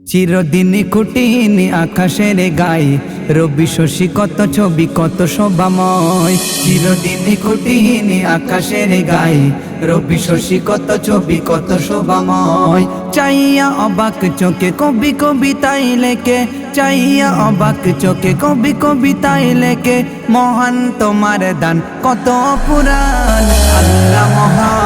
চিরদিন কুটিনি আকাশের গায়ে, রবি শশী কত ছবি, কত শোভাময়। চিরদিন কুটিনি আকাশের গাই রবি শশী কত ছবি, কত শোভাময়। চাইয়া অবাক চোখে কবি কবিতাই লেকে চাইয়া অবাক চোখে কবি কবিতাই লেকে মহান তোমার দান কত পুরাণ। আল্লাহ মহান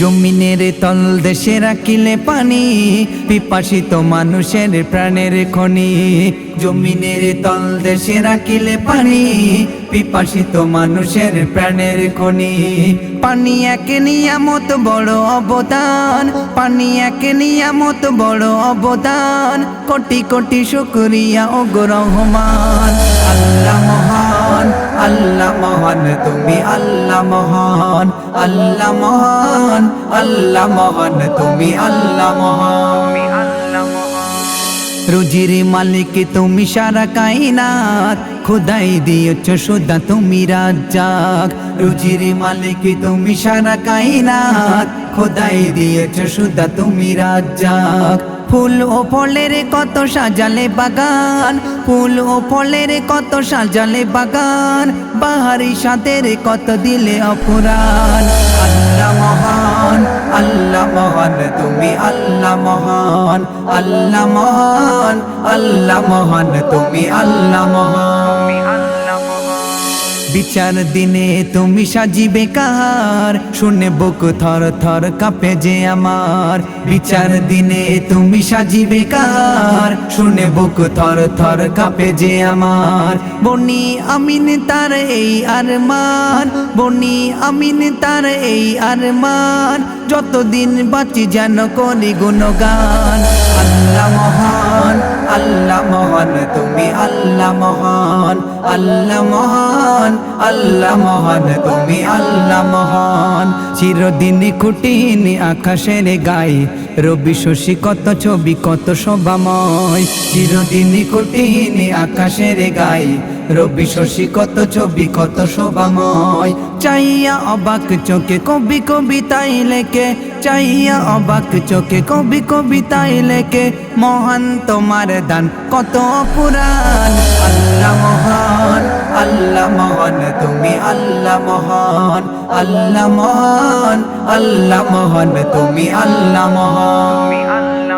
জমিনের তল দেশে রাখিলে পানি, পিপাসিত মানুষের প্রাণের খনি। জমিনের তল দেশে রাখিলে পানি, পিপাসিত মানুষের প্রাণের খনি। পানি এক নিয়ামত বড় অবদান, পানি এক নিয়ামত বড় অবদান। কোটি কোটি শুকরিয়া ও রহমান আল্লাহ মহান, আল্লাহ মহান, তুমি আল্লাহ মহান আল্লাহ মহান আল্লাহ মহান, তুমি আল্লাহ মহান। রুজির মালিক তুমি সারা কাইনাত খোদাই দিয়েছ সুদা তুমি রাজ্জাক। রুজির মালিক তুমি সারা কাইনাত খোদাই দিয়েছ সুদা তুমি রাজ্জাক। ফুল ও ফলের কত সাজালে বাগান, ফুল ও ফলের কত সাজালে বাগান, বাহারি সাতের কত দিলে অপুরান আল্লাহ মহান আল্লাহ মহান, তুমি আল্লাহ মহান আল্লাহ মহান আল্লাহ মহান, তুমি আল্লাহ মহান। বিচার দিনে তুমি সাজিবে কার শুনে বুক থর থর কাঁপে যে আমার। বিচার দিনে তুমি সাজিবে কার শুনে বুক থর থর কাঁপে যে আমার। বনি আমিন তার এই আরমান। বনি আমিন তার এই আর আরমান। যতদিন বাঁচি যেন করি গুণগান। আল্লাহ মহান। আল্লাহ মহান, তুমি আল্লাহ মহান আল্লাহ মহান আল্লাহ মহান, তুমি আল্লাহ মহান। চিরদিন কুটিনি আকাশের গাই রবি শশী কত ছবি, কত শোভাময়। চিরদিন কুটিনি আকাশের গাই রবি শশী কত ছবি, কত শোভাময়। চাইয়া অবাক চোখে কবি কবিতাই লেকে চাইয়া অবাক চোখে কবি কবিতাই লেকে মহান তোমার দান। কত পুরাণ। আল্লাহ মহান আল্লাহ মহান, তুমি আল্লাহ মহান আল্লাহ মহান আল্লাহ মহান, তুমি আল্লাহ মহান।